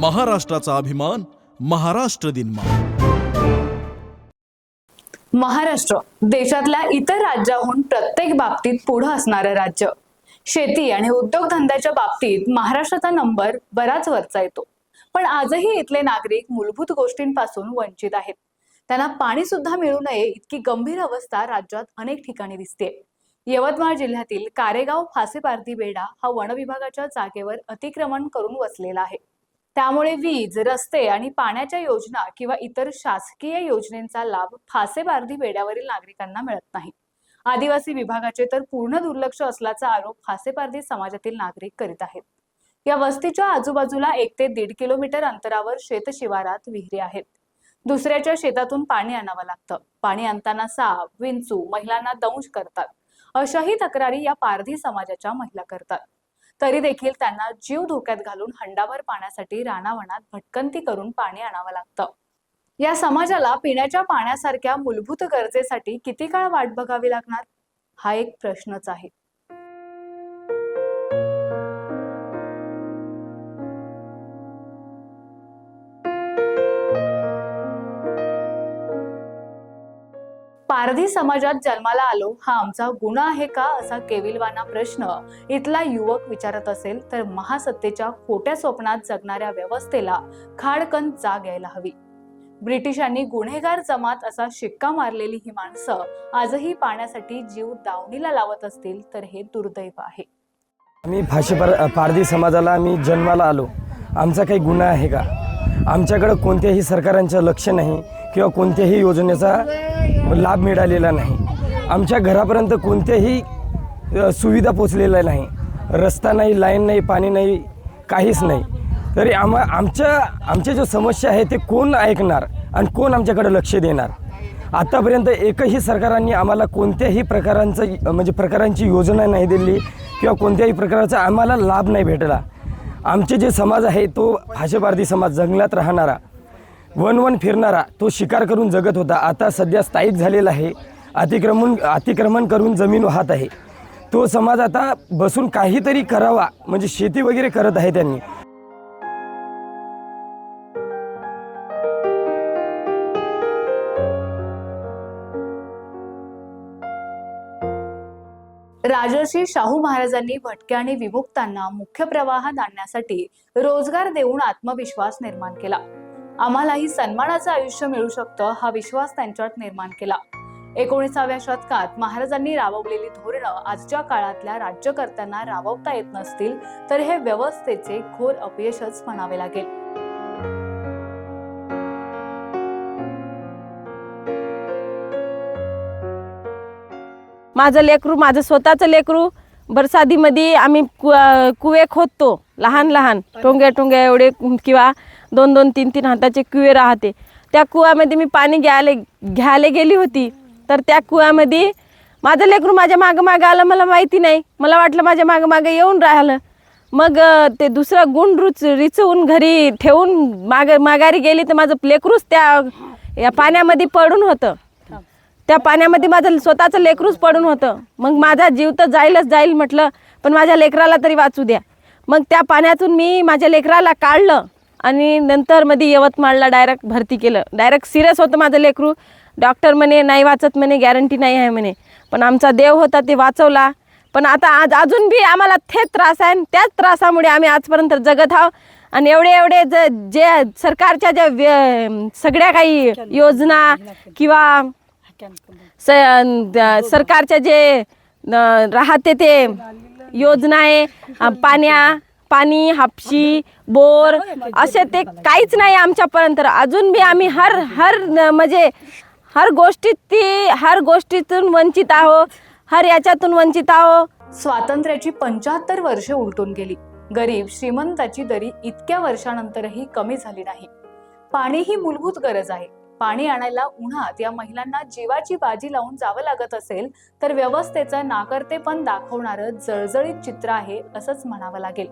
महाराष्ट्राचा अभिमान महाराष्ट्र दिन महाराष्ट्र देशातल्या इतर राज्याहून प्रत्येक बाबतीत पुढं असणारं राज्य. शेती आणि उद्योगधंद्याच्या बाबतीत महाराष्ट्राचा नंबर बराच वरचा येतो. पण आजही इथले नागरिक मूलभूत गोष्टींपासून वंचित आहेत. त्यांना पाणी सुद्धा मिळू नये इतकी गंभीर अवस्था राज्यात अनेक ठिकाणी दिसते यवतमाळ जिल्ह्यातील कारेगाव फासेपारधी बेडा हा वन विभागाच्या जागेवर अतिक्रमण करून वसलेला आहे. त्यामुळे वीज रस्ते आणि पाण्याच्या योजना किंवा इतर शासकीय योजनेचा लाभ फासेबार्दी बेड्यावरील नागरिकांना मिळत नाही. आदिवासी विभागाचे तर पूर्ण दुर्लक्ष असल्याचा आरोप फासेपारधी समाजातील नागरिक करीत आहेत. या वस्तीच्या आजूबाजूला एक ते दीड किलोमीटर अंतरावर शेतशिवारात विहिरी आहेत. दुसऱ्याच्या शेतातून पाणी आणावं लागतं. पाणी आणताना साप विंचू महिलांना दंश करतात. अशाही तक्रारी या पारधी समाजाच्या महिला करतात. तरी देखील त्यांना जीव धोक्यात घालून हंडाभर पाण्यासाठी रानावनात भटकंती करून पाणी आणावं लागतं. या समाजाला पिण्याच्या पाण्यासारख्या मूलभूत गरजेसाठी किती काळ वाट बघावी लागणार? हा एक प्रश्नच आहे. पारधी समाजात जन्माला आलो हा आमचा गुन्हा आहे का असा केविलवाना प्रश्न इथला युवक विचारत असेल तर महासत्तेच्या खोट्या स्वप्नात जगणाऱ्या व्यवस्थेला खाडकन जाग यायला हवी. ब्रिटिशांनी गुन्हेगार जमात असा शिक्का मारलेली ही माणसं आजही पाण्यासाठी जीव दावणीला लावत असतील तर हे दुर्दैव आहे. आम्ही भाषे पार पारधी समाजाला आम्ही जन्माला आलो. आमचा काही गुन्हा आहे का? आमच्याकडं कोणत्याही सरकारांचं लक्ष नाही किंवा कोणत्याही योजनेचा लाभ मिळालेला नाही. आमच्या घरापर्यंत कोणत्याही सुविधा पोचलेल्या नाही. रस्ता नाही लाईन नाही पाणी नाही काहीच नाही. तरी आम्हा आमच्या आमच्या जो समस्या आहे ते कोण ऐकणार आणि कोण आमच्याकडे लक्ष देणार? आत्तापर्यंत एकही सरकारांनी आम्हाला कोणत्याही प्रकारांचं म्हणजे प्रकारांची योजना नाही दिली किंवा कोणत्याही प्रकारचा आम्हाला लाभ नाही भेटला. आमचे जे समाज आहे तो भाषेपारधी समाज जंगलात राहणारा वन वन फिरणारा तो शिकार करून जगत होता. आता सध्या स्थायिक झालेला आहे. अतिक्रमण अतिक्रमण करून जमीन वाहत आहे. तो समाज आता बसून काहीतरी करावा म्हणजे शेती वगैरे करत आहे त्यांनी. राजर्षी शाहू महाराजांनी भटक्या आणि विमुक्तांना मुख्य प्रवाहात आणण्यासाठी रोजगार देऊन आत्मविश्वास निर्माण केला. आम्हालाही सन्मानाचं आयुष्य मिळू शकतं हा विश्वास त्यांच्यात निर्माण केला. एकोणीसाव्या शतकात महाराजांनी राबवलेली धोरणं आजच्या काळातल्या राज्यकर्त्यांना राबवता येत नसतील तर हे व्यवस्थेचे घोर अपयशच म्हणावे लागेल. माझं लेकरू माझं स्वतःचं लेकरू. बरसादीमध्ये आम्ही कु कुवे खोदतो. लहान लहान. टोंग्या टोंग्या एवढे किंवा दोन दोन तीन तीन हाताचे कुवे राहते. त्या कुवामध्ये मी पाणी घ्यायला घ्यायला गेली होती. तर त्या कुवामध्ये माझं लेकरू माझ्या मागं मागं आलं मला माहिती नाही. मला वाटलं माझ्या मागं मागं येऊन राहिलं. मग ते दुसरं गुण रुच रिचवून घरी ठेवून माग माघारी गेली तर माझं लेकरूच त्या या पाण्यामध्ये पडून होतं. त्या पाण्यामध्ये माझं स्वतःचं लेकरूच पडून होतं. मग माझा जीव तर जाईलच जाईल म्हटलं पण माझ्या लेकराला तरी वाचू द्या. मग त्या पाण्यातून मी माझ्या लेकराला काढलं आणि नंतर मध्ये यवतमाळला डायरेक्ट भरती केलं. डायरेक्ट सिरियस होतं माझं लेकरू. डॉक्टर म्हणे नाही वाचत म्हणे गॅरंटी नाही आहे म्हणे. पण आमचा देव होता ते वाचवला. पण आता आज अजून बी आम्हाला तेच त्रास आहे आणि त्याच त्रासामुळे आम्ही आजपर्यंत जगत आहोत. आणि एवढे एवढे ज जे सरकारच्या ज्या व्य- सगळ्या काही योजना किंवा स सरकारच्या जे राहते ते योजना आहे पाण्या पाणी हापशी बोर असे ते काहीच नाही आमच्यापर्यंत. अजून बी आम्ही हर हर म्हणजे हर गोष्टीत ती हर गोष्टीतून वंचित आहो हर याच्यातून वंचित आहो. स्वातंत्र्याची पंच्याहत्तर वर्षे उलटून गेली. गरीब श्रीमंताची दरी इतक्या वर्षानंतरही कमी झाली नाही. पाणी ही मूलभूत गरज आहे. पाणी आणायला उन्हात या महिलांना जीवाची बाजी लावून जावं लागत असेल तर व्यवस्थेचं नाकर्तेपण दाखवणारं जळजळीत चित्र आहे असंच म्हणावं लागेल.